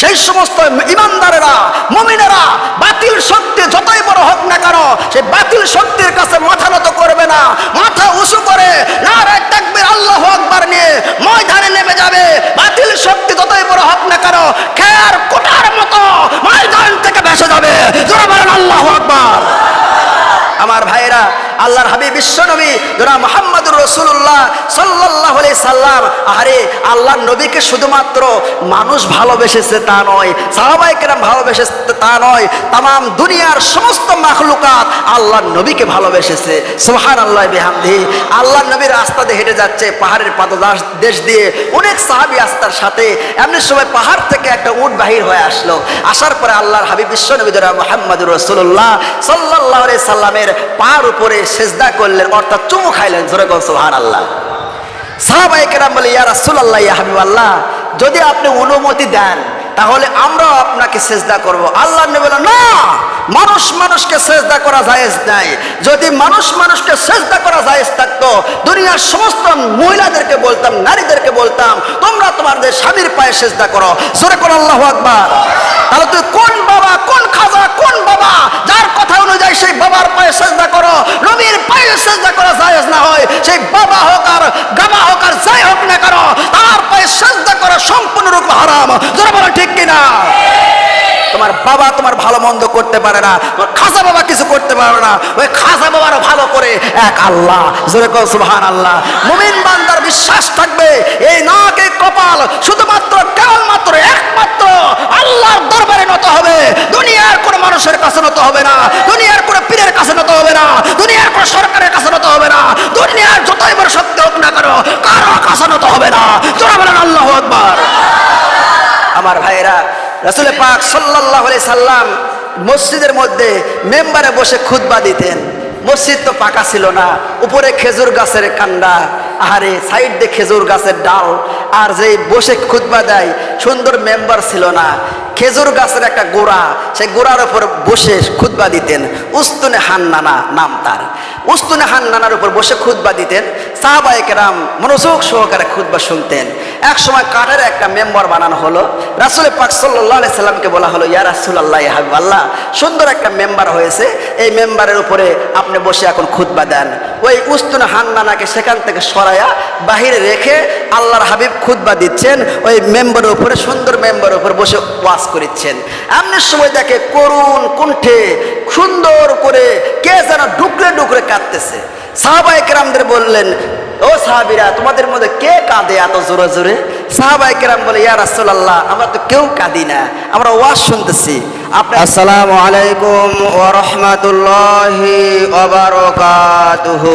সেই সমস্ত ইমানদারেরা, মমিনেরা, বাতিল শক্তি যতই বড় হোক না কেন সেই বাতিল শক্তির কাছে মাথা নত করবে না। মাথা উঁচু করে নারায় তাকবীর আল্লাহ আকবার নিয়ে ময়দানে নেমে যাবে। বাতিল শক্তি যতই বড় হোক না কেন, খেয়ার কোটার মতো ময়দান থেকে ভেসে যাবে। আল্লাহ আকবার। আমার ভাইরা আল্লাহর হাবিব বিশ্বনবী যারা মোহাম্মদুর রসুল্লাহ সাল্লাহ সাল্লাম আরে আল্লাহর নবীকে শুধুমাত্র মানুষ ভালোবেসেছে তা নয় সাহাবাইকেরাম ভালোবেসেছে তা নয় তাম দুনিয়ার সমস্ত মাখলুকাত আল্লাহর নবীকে ভালোবেসেছে। সোহান আল্লাহ বেহামদি। আল্লাহর নবীর রাস্তা দিয়ে হেঁটে যাচ্ছে, পাহাড়ের পাদদাস দেশ দিয়ে অনেক সাহাবি আস্তার সাথে এমনি সময় পাহাড় থেকে একটা উট বাহির হয়ে আসলো। আসার পরে আল্লাহর হাবিব বিশ্বনবী যারা মোহাম্মদুর রসুল্লাহ সাল্লাহ সাল্লামের পার উপরে সেজদা করলেন, অর্থাৎ চুমু খাইলেন, জোরে গো সোহান আল্লাহ সাহাবাই কেরাম বলে, ইয়া রাসূলুল্লাহ, ইয়া হাবিবাল্লাহ, যদি আপনি অনুমতি দেন, তাহলে আমরাও আপনাকে সেজদা করব। আল্লাহ না মানুষ মানুষকে সেজদা করা জায়েজ নাই। যদি মানুষ মানুষকে সেজদা করা জায়েজ থাকতো, দুনিয়ার সমস্ত মহিলাদেরকে বলতাম, নারীদেরকে বলতাম, তোমরা তোমাদের স্বামীর পায়ে সেজদা করো। জোরে করো আল্লাহু আকবার। তাহলে তুই কোন বাবা, কোন খাজা, কোন বাবা, যার কথা অনুযায়ী সেই বাবার পায়ে সেজদা করো, নবীর পায়ে সেজদা করা জায়েজ না হয়। সেই বাবা হোক আর গাবা হোক আর যাই হোক না করো তার পায়ে সেজদা করা সম্পূর্ণরূপে হারাম। জোরে বলো ঠিক কিনা? তোমার বাবা তোমার ভালো মন্দ করতে পারে না, তোমার খাসা বাবা কিছু করতে পারে না, ওই খাসা বাবারও ভালো করে এক আল্লাহ, জোরে কও সুবহান আল্লাহ মুমিন বান্দার বিশ্বাস থাকবে, এই নাক কপাল শুধুমাত্র কেবলমাত্র একমাত্র আল্লাহর দরবারে নত হবে, দুনিয়ার কোন মানুষের কাছে নত হবে না, দুনিয়ার কোন পীরের কাছে নত হবে না, দুনিয়ার কোন সরকারের কাছে নত হবে না, দুনিয়ার যতই বড় সত্য হোক না কেন, কারও কাছে নত হবে না। জোরে বলেন আল্লাহ আকবার। আমার ভাইরা রাসুল পাক সাল্লাহ সাল্লাম মসজিদের মধ্যে মেম্বারে বসে খুতবা দিতেন। মসজিদ তো পাকা ছিল না, উপরে খেজুর গাছের কান্ডা আহারে সাইড দিয়ে খেজুর গাছের ডাল, আর যেই বসে খুদবা দেয়, সুন্দর মেম্বার ছিল না। খেজুর গাছের একটা গোড়া, সেই গোড়ার উপর বসে খুতবা দিতেন। উস্তুনে হান্নানা নাম তার। উস্তুনে হান্নানার উপর বসে খুতবা দিতেন। সাহাবায়কেরাম মনোযোগ সহকারে খুতবা শুনতেন। এক সময় কাঠের একটা মেম্বার বানানো হলো। রাসুল পাক সাল্লাহ সাল্লামকে বলা হলো, ইয়া রাসুল আল্লাহ হাবিব আল্লাহ সুন্দর একটা মেম্বার হয়েছে। এই মেম্বারের উপরে আপনি বসে এখন খুতবা দেন। ওই উস্তুন হান্নানাকে সেখান থেকে সরাইয়া বাহিরে রেখে আল্লাহর হাবিব খুতবা দিচ্ছেন, ওই মেম্বারের উপরে, সুন্দর মেম্বারের উপর বসে ওয়াজ করিচ্ছেন। এমনি সময় দেখে করুণ কুণ্ঠে সুন্দর করে কে যেন ডুকরে ডুকরে কাঁদতেছে। সাহাবাই কেরামদের বললেন, ও সাহাবিরা, তোমাদের মধ্যে কে কাঁদে এত জোরে জোরে? সাহাবাই কেরাম বলে, ইয়া রাসূলুল্লাহ, আমরা তো কেউ কাঁদি না, আমরা ওয়াজ শুনতেছি। আপনি আসসালামু আলাইকুম ওয়া রাহমাতুল্লাহি ওয়া বারাকাতুহু।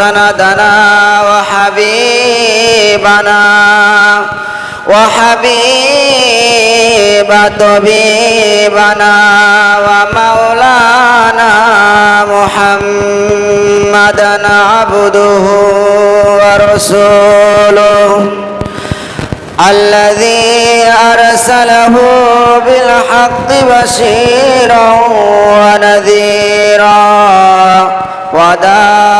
وسندنا وحبيبنا وحبيب طبيبنا ومولانا محمدا عبده ورسوله الذي أرسله بالحق بشيرا ونذيرا وداعيا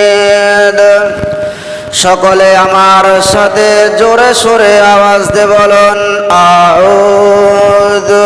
সকলে আমার সাথে জোরে সোরে আওয়াজ দে বলুন আউযু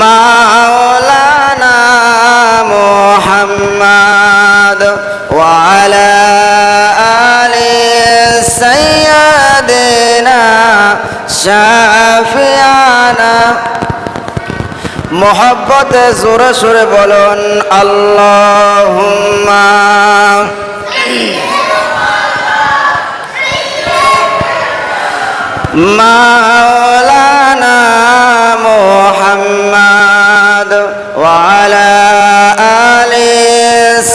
মাওলানা মোহাম্মদ ওয়ালা আলি সাইয়াদিনা শাফিয়ানা। মোহাব্বতে জোরে সোরে বলুন আল্লাহ মাওলানা মোহাম্মদ ওয়ালা আলি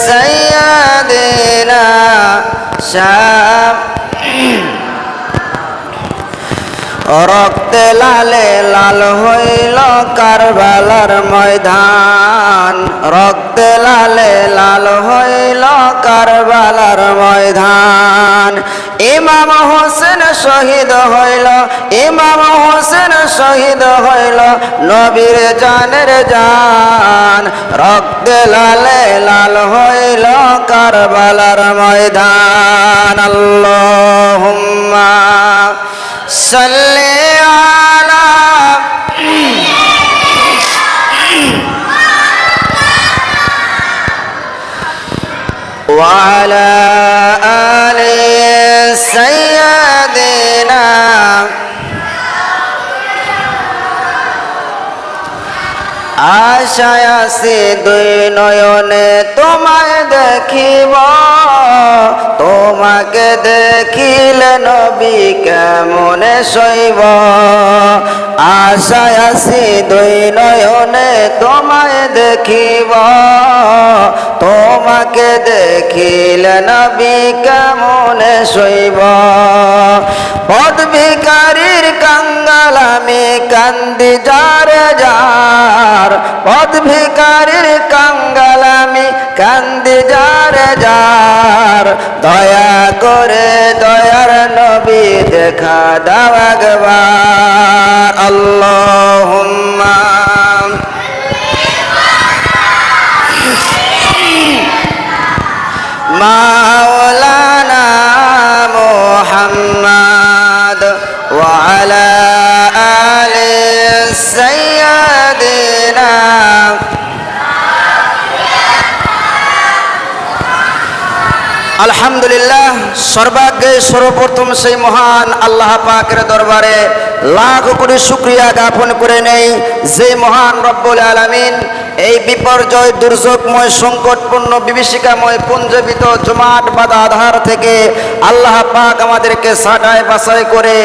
সাইয়্যিদিনা শাম। রক্তে লালে লাল হইল কারবালার ময়দান। রক্তে লালে লাল হইল কারবালার ময়দান। ইমাম হোসেন শহীদ হইল ইমাম হোসেন শহীদ হইল নবীর জানের জান রক্তে লালে লাল হইল কারবালার ময়দান আল্লাহুম্মা صل على وعلى আশায় দুই নয়নে তোমায় দেখিব। তোমাকে দেখিলে নবী কেমনে শৈব আশায় আসি দুই নয়নে তোমায় দেখিব। তোমাকে দেখিলে নবী কেমনে শৈব পদ ভিকারীর কাঙ্গাল আমি কান্দি যার পদ ভিকারির কাঙ্গালামি, কান্দি যার যার। দয়া করে দয়ার নবী দেখা দাও আল্লাহ মাওলানা মোহাম্মদ ওয়ালা আলহামদুলিল্লাহ সর্বাগ্যে সর্বপ্রথম সেই মহান আল্লাহ পাকের দরবারে লাখ কোটি শুক্রিয়া জ্ঞাপন করে নেই যে মহান রব্বুল আলামিন এই বিপর্যয়, দুর্যোগময়, সংকটপূর্ণ, বিভীষিকাময় পুঞ্জবিত জমাট বাঁধা আধার থেকে আল্লাহ পাক আমাদেরকে সাটায় বাছাই করে,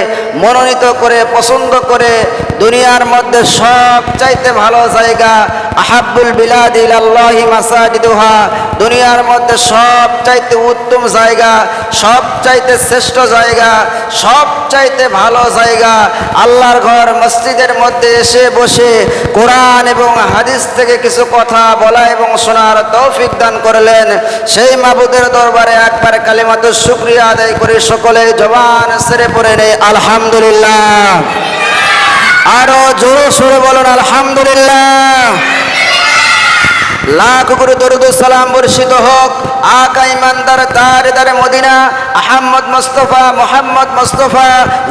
মনোনীত করে, পছন্দ করে দুনিয়ার মধ্যে সব চাইতে ভালো জায়গা আহাব্বুল বিলাদিল আল্লাহি মাসাজিদুহা, দুনিয়ার মধ্যে সব চাইতে উত্তম জায়গা সব চাইতে শ্রেষ্ঠ জায়গা সব চাইতে ভালো জায়গা। আল্লাহর ঘর মসজিদের মধ্যে এসে বসে কোরআন এবং হাদিস থেকে কিছু কথা বলা এবং শোনার তৌফিক দান করলেন। সেই মাবুদের দরবারে একবার কালিমাত শুক্রিয়া আদায় করে সকলে জবান সেরে পড়ে নেই। আলহামদুলিল্লাহ। আরও জোরে সোরে বলুন, আলহামদুলিল্লাহ। লাখ করে দরুদ সালাম বর্ষিত হোক। আকা ইমানদার তার দারে Medina, Ahmad Mustafa, Muhammad Mustafa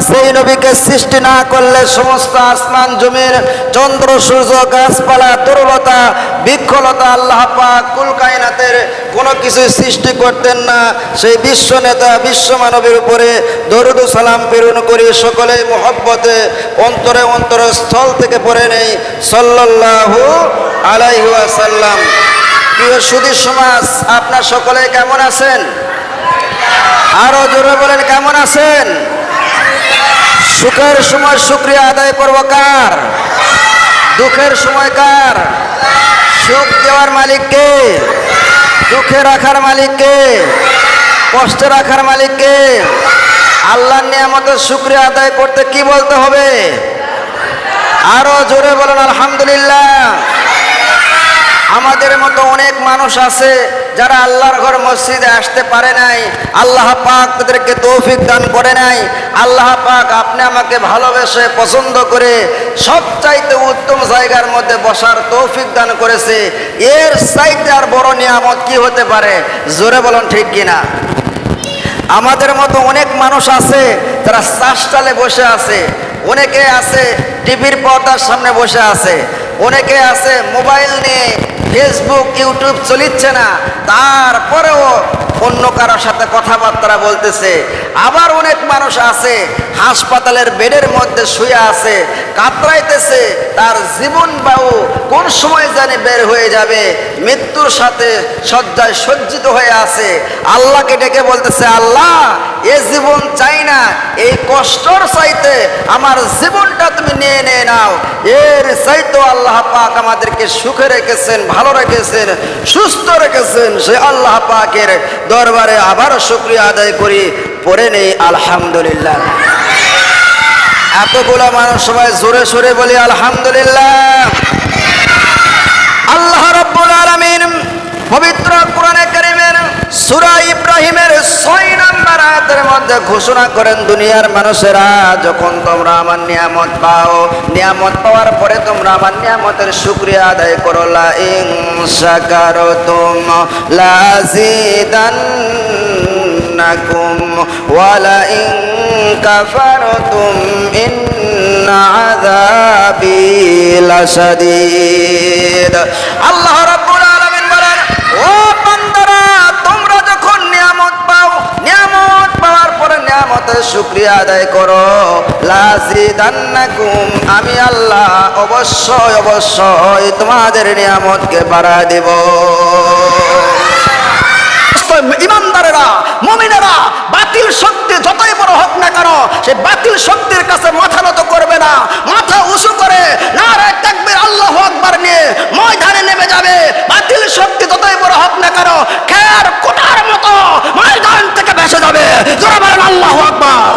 সেই নবীকে সৃষ্টি না করলে সমস্ত আসমান জমির চন্দ্র, সূর্য, গাছপালা তরুলতা বৃক্ষলতা আল্লাহ পাক কুল কায়নাতের কোনো কিছু সৃষ্টি করতেন না। সেই বিশ্ব নেতা, বিশ্ব মানবের উপরে দরুদ সালাম প্রেরণ করি সকলে মোহব্বতে অন্তরে অন্তরে স্থল থেকে পড়ে নেই। সাল্লাল্লাহু আলাইহি ওয়াসাল্লাম। প্রিয় সুধী সমাজ, আপনার সকলে কেমন আছেন? আরও জোরে বলেন, কেমন আছেন? সুখের সময় শুক্রিয়া আদায় করব কার? দুঃখের সময় কার? সুখ দেওয়ার মালিককে দুঃখে রাখার মালিককে কষ্টে রাখার মালিককে আল্লাহর নিয়ামতের শুক্রিয়া আদায় করতে কি বলতে হবে? আরও জোরে বলেন, আলহামদুলিল্লাহ। আমাদের মতো অনেক মানুষ আছে যারা আল্লাহর ঘর মসজিদে আসতে পারে নাই। আল্লাহ পাক তাদেরকে তৌফিক দান করে নাই। আল্লাহ পাক আপনি আমাকে ভালোবেসে পছন্দ করে সবচাইতে উত্তম জায়গার মধ্যে বসার তৌফিক দান করেছে। এর চাইতে আর বড় নিয়ামত কি হতে পারে? জোরে বলুন ঠিক কিনা? আমাদের মতো অনেক মানুষ আছে তারা চাষটালে বসে আছে। অনেকে আছে টিভির পর্দার সামনে বসে আছে। অনেকে আছে মোবাইল নিয়ে ফেসবুক ইউটিউব চলিচ্ছে না। তারপরেও অন্য কারোর সাথে কথাবার্তা বলতেছে। আবার অনেক মানুষ আছে, হাসপাতালের বেডের মধ্যে শুয়ে আছে, কাতরাইতেছে। তার জীবন বাউ কোন সময় জানি বের হয়ে যাবে। মৃত্যুর সাথে শয্যায় সজ্জিত হয়ে আছে। আল্লাহকে ডেকে বলতেছে, আল্লাহ, এ জীবন চাই না। এই কষ্টর চাইতে আমার জীবনটা তুমি নিয়ে নিয়ে নাও। এর চাইতো আল্লাহ পাক আমাদেরকে সুখে রেখেছেন ভালো রেখেছেন, সুস্থ রেখেছেন, সে আল্লাহ পাকের দরবারে আবার শুক্রিয়া আদায় করি পরে নেই, আলহামদুলিল্লাহ। এতগুলো মানুষ সবাই জোরে সোরে বলি, আলহামদুলিল্লাহ। আল্লাহ রব্বুল আলামিন পবিত্র কোরআনে কারীমের সূরা ইব্রাহিমের 6 নম্বর আয়াতের মধ্যে ঘোষণা করেন, দুনিয়ার মানুষেরা, যখন তোমরা আমার নিয়ামত পাও, নিয়ামত পাওয়ার পরে তোমরা আমার নিয়ামতের শুকরিয়া আদায় করো। লা ইন শাকারতুম লাযিদান্নাকুম ওয়া লা ইন কাফারতুম ইন্ন আযাবি লাশাদীদ। আল্লাহ রাব্বুল পরে শুক্রিয়া আদায় করো। লাজিদান্নাকুম, আমি আল্লাহ অবশ্যই অবশ্যই তোমাদের নিয়ামতকে বাড়া দেব। ইমানদারেরা, মমিনেরা, বাতিল শক্তি যতই বড় হোক না কেন, সে বাতিল শক্তির কাছে মাথা নত করবে না মাথা উঁচু করে নারায় তাকবীর আল্লাহ আকবার নিয়ে ময়দানে নেমে যাবে বাতিল শক্তি যতই বড় হোক না কেন খের কোটার মতো ময়দান থেকে ভেসে যাবে জোরে বলেন আল্লাহ আকবার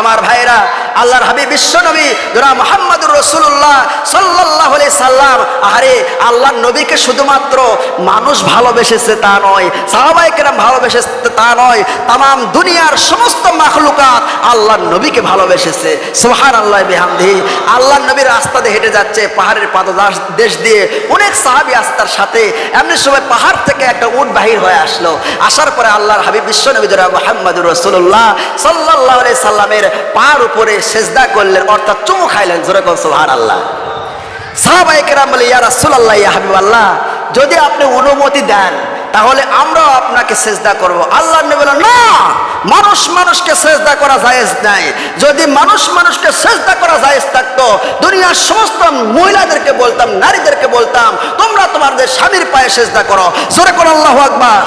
আমার ভাইরা আল্লাহর হাবিব বিশ্বনবী যারা মোহাম্মদুর রসুল্লাহ সাল্লাহ সাল্লাম আরে আল্লাহর নবীকে শুধুমাত্র মানুষ ভালোবেসেছে তা নয় সাহাবাইকেরাম ভালোবেসেছে তা নয় তাম দুনিয়ার সমস্ত মাখলুকাত আল্লাহর নবীকে ভালোবেসেছে। সোহান আল্লাহ বেহামদি। আল্লাহর নবীর রাস্তা দিয়ে হেঁটে যাচ্ছে, পাহাড়ের পাদদাস দেশ দিয়ে অনেক সাহাবি আসে তার সাথে। এমনি সময় পাহাড় থেকে একটা উট বাহির হয়ে আসলো। আসার পরে আল্লাহর হাবিব বিশ্বনবী যারা মোহাম্মদুর রসুল্লাহ সাল্লাহ সাল্লামের পার উপরে সেজদা করলেন, অর্থাৎ চুমু খাইলেন, জোরে কল সোহান আল্লাহ। সাহাবাইকেরাম বলে ইয়া রাসূলুল্লাহ ইয়া হাবিবাল্লাহ যদি আপনি অনুমতি দেন তাহলে আমরাও আপনাকে সেজদা করব। আল্লাহ নবী না, মানুষ মানুষকে সেজদা করা জায়েজ নাই। যদি মানুষ মানুষকে সেজদা করা জায়েজ থাকতো, দুনিয়ার সমস্ত মহিলাদেরকে বলতাম, নারীদেরকে বলতাম, তোমরা তোমাদের স্বামীর পায়ে সেজদা করো। জোরে করো আল্লাহু আকবার।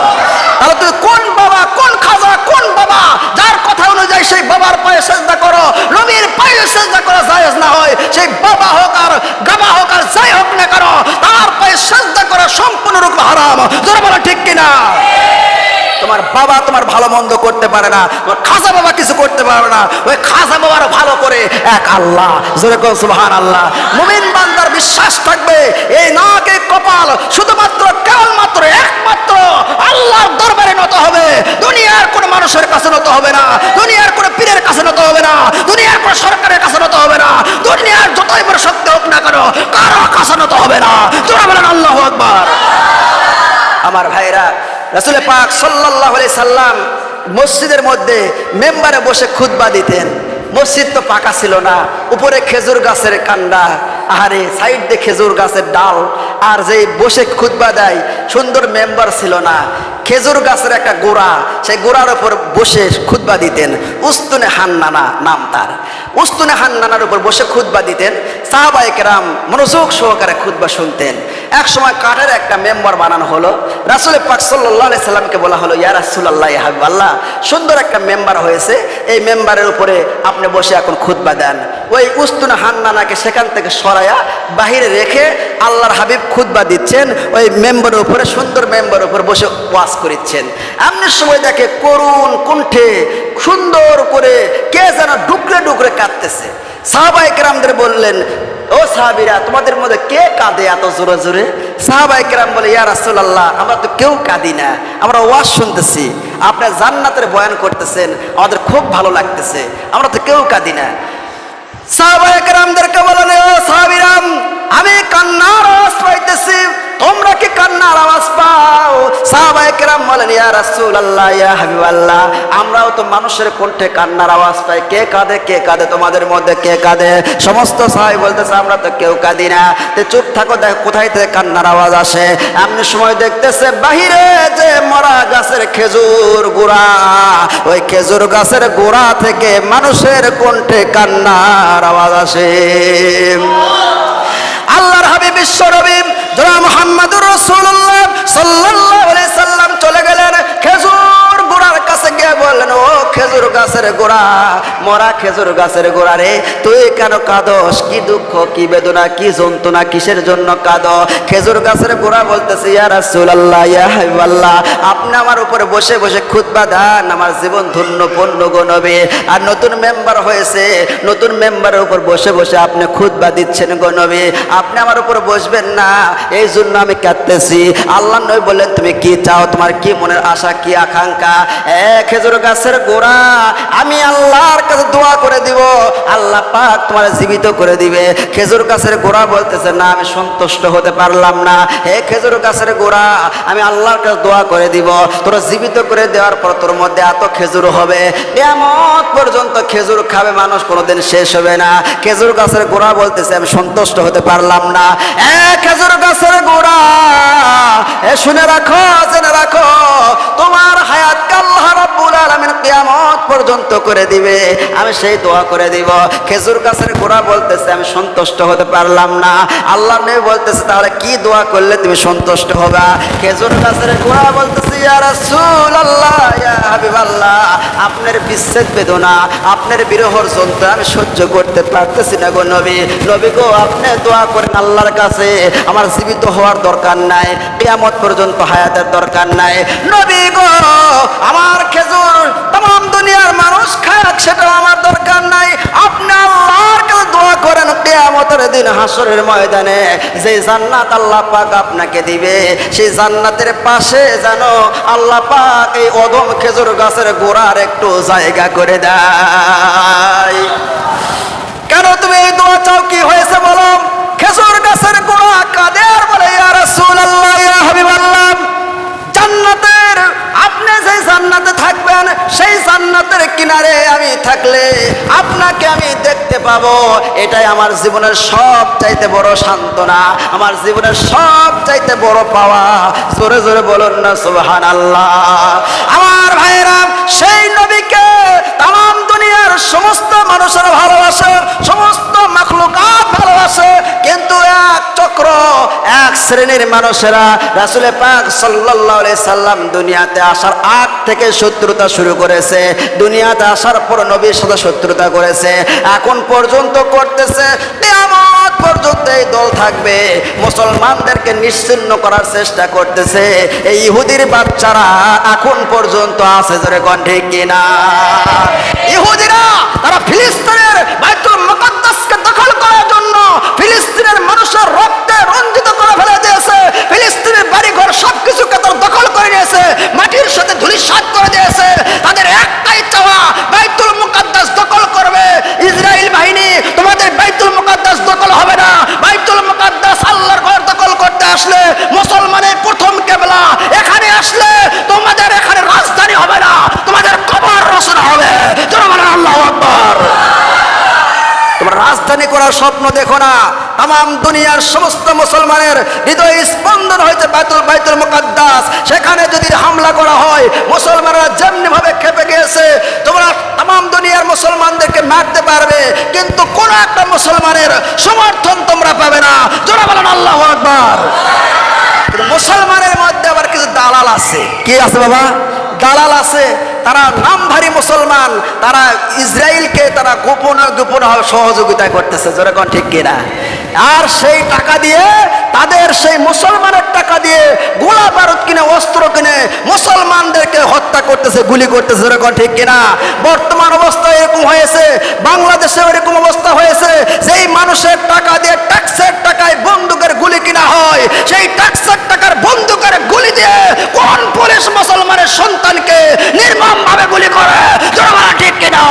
তাহলে তুই কোন বাবা, কোন খাজা, কোন বাবা, যার কথা অনুযায়ী সেই বাবার পায়ে সেজদা করো? নবীর পায়ে সেজদা করা জায়েজ না হয়। সেই বাবা হোক আর গাবা হোক আর যাই হোক না করো তার পায়ে সেজদা করা সম্পূর্ণরূপে হারাম। জোরে বলো ঠিক কিনা? তোমার বাবা তোমার ভালো মন্দ করতে পারে না খাজা বাবা কিছু করতে পারে না, ওই খাজা বাবার ভালো করে এক আল্লাহ। জোরে কোন সুবহান আল্লাহ মুমিন বান্দার বিশ্বাস থাকবে, এই নাক কপাল শুধুমাত্র কেবলমাত্র একমাত্র আল্লাহর দরবারে নত হবে। দুনিয়ার কোন মানুষের কাছে নত হবে না, দুনিয়ার কোনো পীরের কাছে নত হবে না, দুনিয়ার কোনো সরকারের কাছে নত হবে না, দুনিয়ার যতই বড় শক্তি হোক না কেন, কারও কাছে নত হবে না। তোরা বলেন আল্লাহ আকবার। আমার ভাইরা রাসুল পাক সাল্লাহ সাল্লাম মসজিদের মধ্যে মেম্বারে বসে খুতবা দিতেন। মসজিদ তো পাকা ছিল না, উপরে খেজুর গাছের কান্ডা, আহারে সাইড দিয়ে খেজুর গাছের ডাল, আর যে বসে খুতবা দেয়, সুন্দর মেম্বার ছিল না। খেজুর গাছের একটা গোড়া, সেই গোড়ার ওপর বসে খুতবা দিতেন। উস্তুনে হান্নানা নাম তার। উস্তুনে হান্নানার উপর বসে খুতবা দিতেন। সাহাবাইকেরাম মনোযোগ সহকারে খুতবা শুনতেন। এক সময় কাঠের একটা মেম্বার বানানো হলো। রাসুল পাক সাল্লাহ সাল্লামকে বলা হলো, ইয়া রাসুল্লাহ হাবিবাল্লাহ, সুন্দর একটা মেম্বার হয়েছে। এই মেম্বারের উপরে আপনি বসে এখন খুতবা দেন। ওই উস্তুনা হান্নানাকে সেখান থেকে সরাইয়া বাহিরে রেখে আল্লাহর হাবিব খুতবা দিচ্ছেন। ওই মেম্বারের উপরে, সুন্দর মেম্বারের উপর বসে ওয়াজ করিচ্ছেন। এমনি সময় দেখে করুণ কুণ্ঠে সুন্দর করে কে যেন ডুকরে ডুকরে কাঁদতেছে। সাহাবাই কেরামদের বললেন ও সাহাবিরা, তোমাদের মধ্যে কে কাঁদে এত জোরে জোরে? সাহাবাইকেরাম বলে, ইয়া রাসুল্লাহ আমরা তো কেউ কাঁদি না। আমরা ওয়াজ শুনতেছি। আপনি জান্নাতের বয়ান করতেছেন। আমাদের খুব ভালো লাগতেছে। আমরা তো কেউ কাঁদি না। সাহাবাইকেরামদেরকে বলেন ও সাহাবিরাম আমি কান্নার আওয়াজ পাইতেছি। তোমরা কি কান্নার আওয়াজ পাও? সাহাবাহাম বলেন, ইয়া রাসূল আল্লাহ ইয়া হাবিব আল্লাহ আমরাও তো মানুষের কণ্ঠে কান্নার আওয়াজ পাই। কে কাঁদে কে কাঁদে? তোমাদের মধ্যে কে কাঁদে? সমস্ত সাহাবি বলতেছে, আমরা তো কেউ কাঁদি না। তে চুপ থাকো, দেখ কোথায় থেকে কান্নার আওয়াজ আসে? এমনি সময় দেখতেছে, বাহিরে যে মরা গাছের খেজুর গোড়া, ওই খেজুর গাছের গোড়া থেকে মানুষের কণ্ঠে কান্নার আওয়াজ আসে। আল্লাহর হাবিব বিশ্ব জোড়া মোহাম্মদুর রসুল্লাহ আলাইহি সাল্লাম চলে গেলেন খেজুর গিয়ে বললেন, ও খেজুর গাছের গোড়া, মরা খেজুর গাছের গোড়া রে, তুই কেন কাঁদস? কি দুঃখ, কি বেদনা, কি যন্ত্রণা, কিসের জন্য কাঁদ? খেজুর গাছের গোড়া বলতেছে, ইয়া রাসূলুল্লাহ, ইয়া আপনি আমার উপরে বসে বসে খুতবা দেন, আমার জীবন ধন্য পণ্য গো নবী। আর নতুন মেম্বার হয়েছে, নতুন মেম্বারের উপর বসে বসে আপনি খুতবা দিচ্ছেন গো নবী। আপনি আমার উপর বসবেন না, এই জন্য আমি কাঁদতেছি। আল্লাহ নবী বললেন, তুমি কি চাও? তোমার কি মনের আশা, কি আকাঙ্ক্ষা? এ খেজুর গাছের গোড়া, আমি আল্লাহর কাছে দোয়া করে দিব। আল্লাহ পাক তোমার জীবিত করে দিবে। খেজুর গাছের গোড়া বলতেছে, না, আমি সন্তুষ্ট হতে পারলাম না। হে খেজুর গাছের গোড়া, আমি আল্লাহর কাছে দোয়া করে দিব। তোরা জীবিত করে দেওয়ার পর তোর মধ্যে এত খেজুর হবে। কেমন পর্যন্ত খেজুর খাবে মানুষ, কোনোদিন শেষ হবে না। খেজুর গাছের গোড়া বলতেছে, আমি সন্তুষ্ট হতে পারলাম না। এ খেজুর গাছের গোড়া, এ শুনে রাখো, জেনে রাখো। তোমার হায়াত আল্লাহ রাব্বুল আলামিন কিয়ামত পর্যন্ত করে দিবে। আমি সেই দোয়া করে দিব। খেজুর গাছের গোড়া বলতেছে, আমি সন্তুষ্ট হতে পারলাম না। আল্লাহ নবী বলতেছে, তাহলে কি দোয়া করলে তুমি সন্তুষ্ট হবে? খেজুর গাছের গোড়া বলতেছে আপনার বিচ্ছেদ বেদনা, আপনার বিরহর যন্ত্রণা আমি সহ্য করতে পারতেছি না গো নবী। নবী গো, আপনি দোয়া করেন আল্লাহর কাছে, আমার জীবিত হওয়ার দরকার নাই, কিয়ামত পর্যন্ত হায়াতের দরকার নাই। নবী গো, আমার খেজুর তাম দুনিয়ার মানুষ খাক সেটা আমার দরকার নাই। আপনি আল্লাহর কাছে দোয়া করেন, কিয়ামতের দিন হাসরের ময়দানে। যে জান্নাত আল্লাহ পাক আপনাকে দিবে সেই জান্নাতের পাশে যেন আল্লাহ পাক এই অদম খেজুর গাছের গোড়ার একটু জায়গা করে দেয়। কেন তুমি এই দোয়া চাও? কি হয়েছে বলো? খেজুর গাছের গোড়া কাঁদে আর বলে, ইয়া রাসূলুল্লাহ, ইয়া হাবিবাল্লাহ? জান্নাতের আপনি যে জান্নাতে থাকবেন, সেই জান্নাতের কিনারে আমি থাকলে আপনাকে আমি দেখতে পাবো। এটাই আমার জীবনের সব চাইতে বড় সান্ত্বনা, আমার জীবনের সব চাইতে বড় পাওয়া। জোরে জোরে বলুন না সুবহান আল্লাহ আমার ভাইরা সেই নবীকে তাম দুনিয়ার সমস্ত মানুষের ভালোবাসে, সমস্ত শ্রেণির মানুষেরা রাসুলে পাক আলাইহি সাল্লাম দুনিয়াতে আসার আগ থেকে শত্রুতা শুরু করেছে। দুনিয়াতে আসার পর নবীর সাথে শত্রুতা করেছে। এখন পর্যন্ত করতেছে এই দল থাকবে। মুসলমানদেরকে নিশ্চিন্ন করার চেষ্টা করতেছে। এই ইহুদির বাচ্চারা এখন পর্যন্ত আছে, জোরে কোন কিনা? ইহুদিরা, তারা ফিলিস্তিনের দখল করার জন্য ফিলিস্তিনের মানুষের রক্তে রঞ্জিত ফেলে দিয়েছে। ফিলিস্তিনের বাড়িঘর সবকিছু কাতার দখল করে নিয়েছে। মাটির সাথে ধুলি ধুলিসাত করে দিয়েছে। তাদের একটাই চাওয়া, বাইতুল মুকাদ্দাস দখল করবে। ইসরায়েল বাহিনী, তোমাদের বাইতুল মুকাদ্দাস দখল হবে না। বাইতুল মুকাদ্দাস আল্লাহর ঘর দখল করতে আসলে মুসলমানের প্রথম কেবলা এখানে আসলে তোমাদের এখানে রাজধানী হবে না, তোমাদের কবর রচনা হবে। আল্লাহ আকবর। তোমরা রাজধানী করার স্বপ্ন দেখো না। তাম দুনিয়ার সমস্ত মুসলমানের হৃদয় স্পন্দন হয়েছে বাইতুল বাইতুল মুকাদ্দাস। সেখানে যদি হামলা করা হয় মুসলমানরা যেমনি ভাবে খেপে গিয়েছে তোমরা তাম দুনিয়ার মুসলমানদেরকে মারতে পারবে কিন্তু কোন একটা মুসলমানের সমর্থন তোমরা পাবে না। জোরা বলেন আল্লাহ আকবার। মুসলমানের মধ্যে আবার কিছু দালাল আছে। কি আছে বাবা? দালাল আছে তারা নামধারী মুসলমান তারা ইসরায়েলকে তারা গোপনে গোপনে সহযোগিতা করতেছে। যেরকম ঠিক কিনা? আর সেই টাকা দিয়ে, তাদের সেই মুসলমানের টাকা দিয়ে গোলা বারুদ কিনে, অস্ত্র কিনে মুসলমানদেরকে হত্যা করতেছে, গুলি করতেছে, এরকম ঠিক কিনা? বর্তমান অবস্থা এরকম হয়েছে, বাংলাদেশে এরকম অবস্থা হয়েছে, যেই মানুষের টাকা দিয়ে ট্যাক্সের টাকায় বন্দুকের গুলি কিনা হয়, সেই ট্যাক্সের টাকার বন্দুকের গুলি দিয়ে কোন পুলিশ মুসলমানের সন্তানকে নির্মম ভাবে গুলি করে? ঠিক কিনা?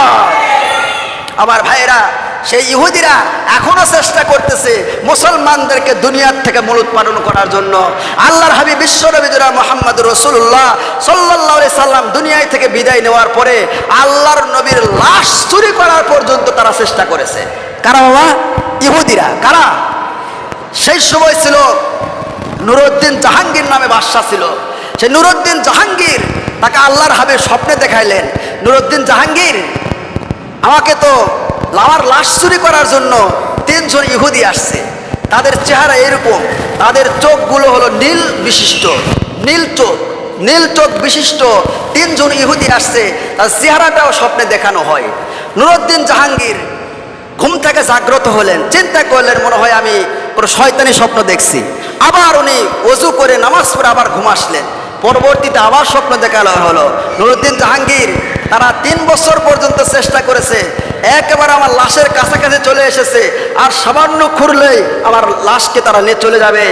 আমার ভাইরা সেই ইহুদিরা এখনও চেষ্টা করতেছে মুসলমানদেরকে দুনিয়ার থেকে মূলোৎপাদন করার জন্য। আল্লাহর হাবি বিশ্বনবীরা মোহাম্মদ রসুল্লাহ সাল্লাহ সাল্লাম দুনিয়ায় থেকে বিদায় নেওয়ার পরে আল্লাহর নবীর লাশ চুরি করার পর্যন্ত তারা চেষ্টা করেছে। কারা বাবা? ইহুদিরা। কারা? সেই সময় ছিল নুরুদ্দিন জাহাঙ্গীর নামে বাদশা ছিল। সেই নুরুদ্দিন জাহাঙ্গীর তাকে আল্লাহর হাবে স্বপ্নে দেখাইলেন। নুরুদ্দিন জাহাঙ্গীর, আমাকে তো আমার লাশ চুরি করার জন্য তিনজন ইহুদি আসছে। তাদের চেহারা এরকম। তাদের চোখগুলো হলো নীল বিশিষ্ট। নীল চোখ। নীল চোখ বিশিষ্ট। তিনজন ইহুদি আসছে। তার চেহারাটাও স্বপ্নে দেখানো হয়। নুরুদ্দিন জাহাঙ্গীর ঘুম থেকে জাগ্রত হলেন। চিন্তা করলেন, মনে হয় আমি কোনো শয়তানি স্বপ্ন দেখছি। আবার উনি অজু করে নামাজ পড়ে আবার ঘুম আসলেন। পরবর্তীতে আবার স্বপ্ন দেখাল হলো নুরুদ্দিন জাহাঙ্গীর তারা তিন বছর পর্যন্ত চেষ্টা করেছে, একেবারে আমার লাশের কাছাকাছি চলে এসেছে, আর সামান্য খুঁড়লেই আমার লাশকে তারা নিয়ে চলে যাবে।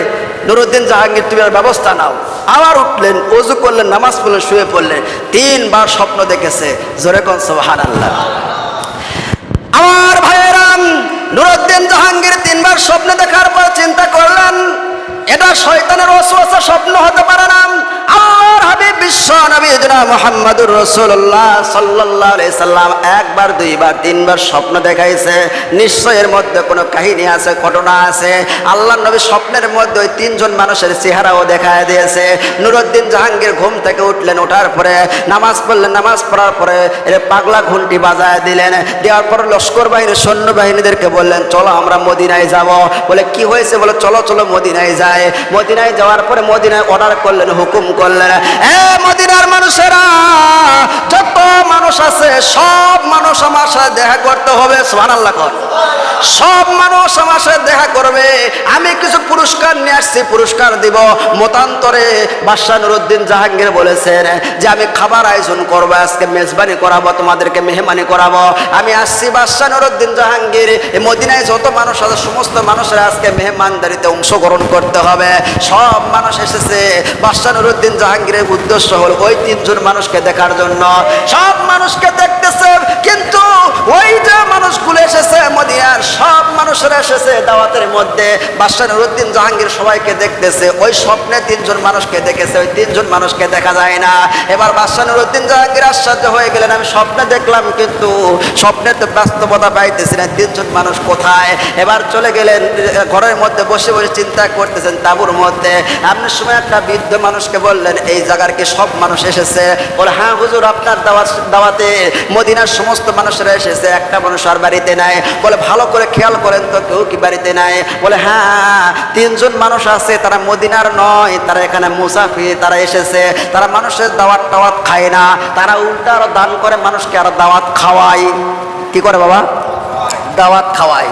নুরুদ্দিন জাহাঙ্গীর, তুমি ব্যবস্থা নাও। আবার উঠলেন, অজু করলেন, নামাজ পড়লেন, শুয়ে পড়লেন। তিনবার স্বপ্ন দেখেছে, জোরে কন সোহান আল্লাহ আমার ভাইয়েরাম নুরুদ্দিন জাহাঙ্গীর তিনবার স্বপ্ন দেখার পর চিন্তা করলেন এটা শয়তানের অসুয়াশা স্বপ্ন হতে পারে না। আমার হাবিব বিশ্ব নবী জনা মোহাম্মদুর রসুল্লাহ সাল্লাহ সাল্লাম একবার, দুইবার, তিনবার স্বপ্ন দেখাইছে। নিশ্চয় এর মধ্যে কোনো কাহিনী আছে, ঘটনা আছে। আল্লাহ নবী স্বপ্নের মধ্যে ওই তিনজন মানুষের চেহারাও দেখায় দিয়েছে। নুরুদ্দিন জাহাঙ্গীর ঘুম থেকে উঠলেন, ওঠার পরে নামাজ পড়লেন, নামাজ পড়ার পরে এর পাগলা ঘুমটি বাজায় দিলেন। দেওয়ার পর লস্কর বাহিনীর সৈন্য বাহিনীদেরকে বললেন, চলো আমরা মদিনায় যাব। বলে, কি হয়েছে? বলে, চলো চলো মদিনায় যায় মদিনায় মদিনায় যাওয়ার পরে মদিনায় অর্ডার করলেন, হুকুম করলেন, এ মদিনার মানুষেরা, যত মানুষ আছে, সব মানুষ আমার সাথে দেখা করতে হবে। সুবহানাল্লাহ কর। সব মানুষ আমার সাথে দেখা করবে। আমি কিছু পুরস্কার নিয়ে আসছি, পুরস্কার দিব। মতান্তরে বাদশাহ নুরুদ্দিন জাহাঙ্গীর বলেছেন যে, আমি খাবার আয়োজন করব, আজকে মেজবানি করাবো, তোমাদেরকে মেহমানি করাবো। আমি আসছি বাদশাহ নুরুদ্দিন জাহাঙ্গীর। মদিনায় যত মানুষ আছে, সমস্ত মানুষের আজকে মেহমানদারিতে অংশগ্রহণ করতে হবে। সব মানুষ এসেছে। বাদশাহ নুরুদ্দিন জাহাঙ্গীরের উদ্দেশ্য হল ওই তিনজন মানুষকে দেখার জন্য। সব মানুষকে দেখতেছে, কিন্তু ওই যে মানুষগুলো এসেছে, মদিনার সব মানুষেরা এসেছে দাওয়াতের মধ্যে। বাদশাহ নুরুদ্দিন জাহাঙ্গীর সবাইকে দেখতেছে, ওই স্বপ্নে তিনজন মানুষকে দেখেছে, ওই তিনজন মানুষকে দেখা যায় না। এবার বাদশাহ নুরুদ্দিন জাহাঙ্গীর আশ্চর্য হয়ে গেলেন, আমি স্বপ্নে দেখলাম কিন্তু স্বপ্নে তো বাস্তবতা পাইতেছি না, তিনজন মানুষ কোথায়? এবার চলে গেলেন, ঘরের মধ্যে বসে বসে চিন্তা করতেছেন তাবুর মধ্যে। এমন সময় একটা বৃদ্ধ মানুষকে বললেন, এই জায়গার কি সব মানুষ এসেছে? বলে হ্যাঁ হুজুর, আপনার দাওয়াতে মদিনার সমস্ত মানুষরা এসেছে একটা মানুষ আর বাড়িতে নাই। বলে, ভালো করে খেয়াল করেন তো, কেউ কি বাড়িতে নাই? বলে হ্যাঁ তিনজন মানুষ আছে, তারা মদিনার নয়, তারা এখানে মুসাফির, তারা এসেছে, তারা মানুষের দাওয়াত টাওয়াত খায় না, তারা উল্টা আরও দান করে মানুষকে আরও দাওয়াত খাওয়ায়। কি করে বাবা? দাওয়াত খাওয়ায়।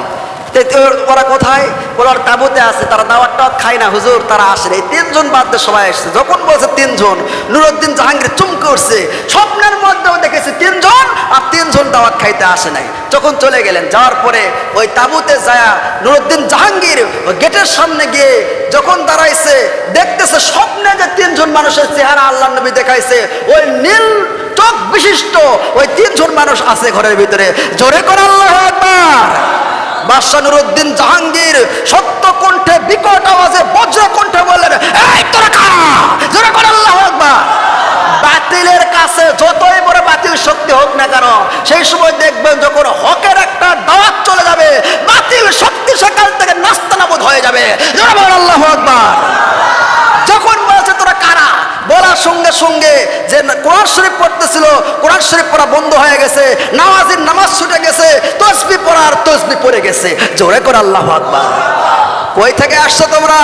ওর- কোথায়? ওরা তাবুতে আছে, তারা দাওয়াত টাওয়াত খায় না, হুজুর, তারা আসে। এই তিনজন বাদ দিয়ে সবাই আসছে। যখন বলছে তিনজন, নুরুদ্দিন জাহাঙ্গীর চুমকে উঠছে স্বপ্নের মধ্যেও দেখেছে তিনজন, আর তিনজন দাওয়াত খাইতে আসে নাই। যখন চলে গেলেন, যাওয়ার পরে ওই তাবুতে যায় নুরুদ্দিন জাহাঙ্গীর ওই গেটের সামনে গিয়ে যখন দাঁড়াইছে, দেখতেছে স্বপ্নে যে তিনজন মানুষের চেহারা আল্লাহ নবী দেখাইছে, ওই নীল চোখ বিশিষ্ট ওই তিনজন মানুষ আছে ঘরের ভিতরে। জোরে করে আল্লাহ একবার বাদশাহ নুরুদ্দিন জাহাঙ্গীর সত্য কণ্ঠে বিকট আওয়াজে বজ্র কণ্ঠে বললেন, এই তোরা কারা? জোরে করে আল্লাহু আকবার। বাতিলের কাছে যতই বড় বাতিল শক্তি হোক না কেন, সেই সময় দেখবেন যখন হকের একটা দাওয়াত চলে যাবে, বাতিল শক্তি সেকাল থেকে নাস্তানাবুদ হয়ে যাবে। আল্লাহ আকবার যখন বলছে তোরা কারা বলার সঙ্গে সঙ্গে যে কোরআন শরীফ পড়তেছিল, কোরআন শরীফ পড়া বন্ধ হয়ে গেছে, নামাজের নামাজ ছুটে গেছে, তসবি পড়ার তসবি পড়ে গেছে। জোরে করে আল্লাহ আকবার। কই থেকে আসছো তোমরা?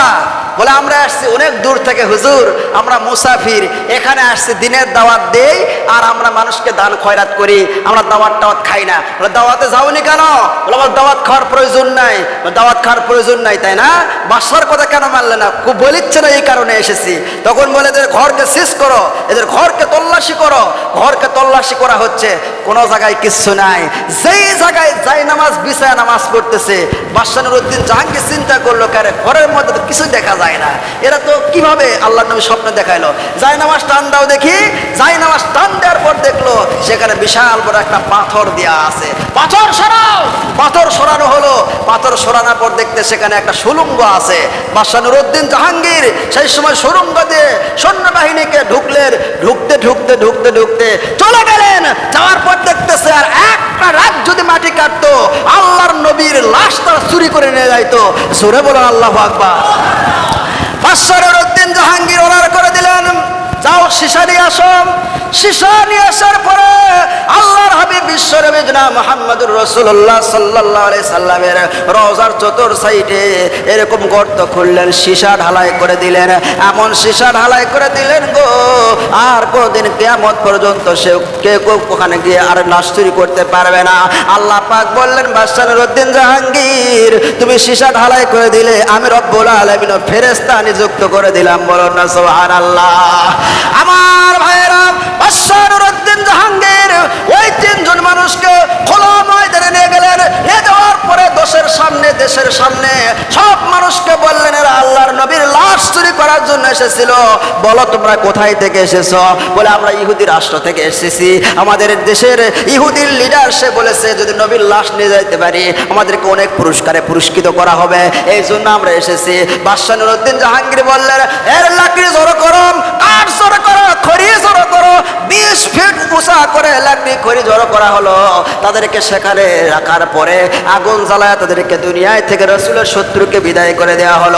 বলে, আমরা আসছি অনেক দূর থেকে, হুজুর, আমরা মুসাফির। এখানে আসছি, দিনের দাওয়াত দেই আর আমরা মানুষকে দান খয়রাত করি। আমরা দাওয়াত টাওয়াত খাই না। বলে, দাওয়াতে যাওনি কেন? বলে, আমার দাওয়াত খাওয়ার প্রয়োজন নাই। দাওয়াত খাওয়ার প্রয়োজন নাই, তাই না? বাসার কথা কেন মানলে না? খুব বলিচ্ছে না এই কারণে এসেছি। তখন বলে, এদের ঘরকে শেষ করো, এদের ঘরকে তল্লাশি করো। ঘরকে তল্লাশি করা হচ্ছে, কোনো জায়গায় কিচ্ছু নাই। যেই জায়গায় যাই নামাজ বিছায় নামাজ পড়তেছে বাসানুর উদ্দিন জাহাঙ্গীর চিন্তা করল কারে ঘরের মধ্যে তো কিছু দেখা যায় না। এরা তো কীভাবে আল্লাহ নবী স্বপ্ন দেখাইলো? যাই নামাজ টান দাও দেখি। যাই নামাজ টান দেওয়ার পর দেখল সেখানে বিশাল বড় একটা পাথর দেওয়া আছে। পাথর সরাও! পাথর সরানো হলো। পাথর সরানোর পর দেখতে সেখানে একটা সুলুঙ্গ আছে। বাসানুর উদ্দিন জাহাঙ্গীর সেই সময় সুরঙ্গ দিয়ে সৈন্যবাহিনীকে ঢুকলেন। ঢুকতে ঢুকতে ঢুকতে ঢুকতে চলে গেলেন। যাওয়ার পর দেখতেছে আর একটা রাত যদি মাটি কাটতো আল্লাহর নবীর লাশ তারা চুরি করে নিয়ে যাইতো। সুরে বলেন আল্লাহ আকবার। বাদশাহের উদ্দিন জাহাঙ্গীর অর্ডার করে দিলেন। যাও সীসা নিয়ে আসো সীসা নিয়ে আসার পরে আল্লাহর হাবিব বিশ্বনবী জনাব মুহাম্মদুর রাসূলুল্লাহ সাল্লাল্লাহু আলাইহি সাল্লামের রওজার চতুর সাইডে এরকম গর্ত খুললেন, সিসা ঢালাই করে দিলেন। এমন সীসা ঢালাই করে দিলেন গো, আর কোনদিন কিয়ামত পর্যন্ত সে কে ওখানে গিয়ে আর চুরি করতে পারবে না। আল্লাহ পাক বললেন বাদশাহ উদ্দিন জাহাঙ্গীর, তুমি সীসা ঢালাই করে দিলে আমি রব্বুল আলামিন ফেরেশতা নিযুক্ত করে দিলাম। বলুন না সুবহানাল্লাহ। আমার ভাইয়েরা উদ্দিন জাহাঙ্গীর, ওই তিনজন মানুষকে খোলা ময়দানে নিয়ে গেলেন। নিয়ে যাওয়ার পরে দেশের সামনে দেশের সামনে সব মানুষকে বললেন, এরা আল্লাহর নবীর লাশ চুরি করার জন্য এসেছিল। বলো তোমরা কোথায় থেকে এসেছ? বলে, আমরা ইহুদি রাষ্ট্র থেকে এসেছি। আমাদের দেশের ইহুদির লিডার সে বলেছে, যদি নবীর লাশ নিয়ে যাইতে পারি, আমাদেরকে অনেক পুরস্কারে পুরস্কৃত করা হবে। এই জন্য আমরা এসেছি। বাদশাহ নুরুদ্দিন জাহাঙ্গীর বললেন, এর লাকড়ি জড়ো করো, কাঠ জড়ো করো, খড়ি জড়ো করো বিশ ফিট উঁচা করে লাগবি করে জড়ো করা হলো। তাদেরকে সেখানে রাখার পরে আগুন জ্বালায় তাদেরকে দুনিয়ায় থেকে রসুলের শত্রুকে বিদায় করে দেওয়া হলো।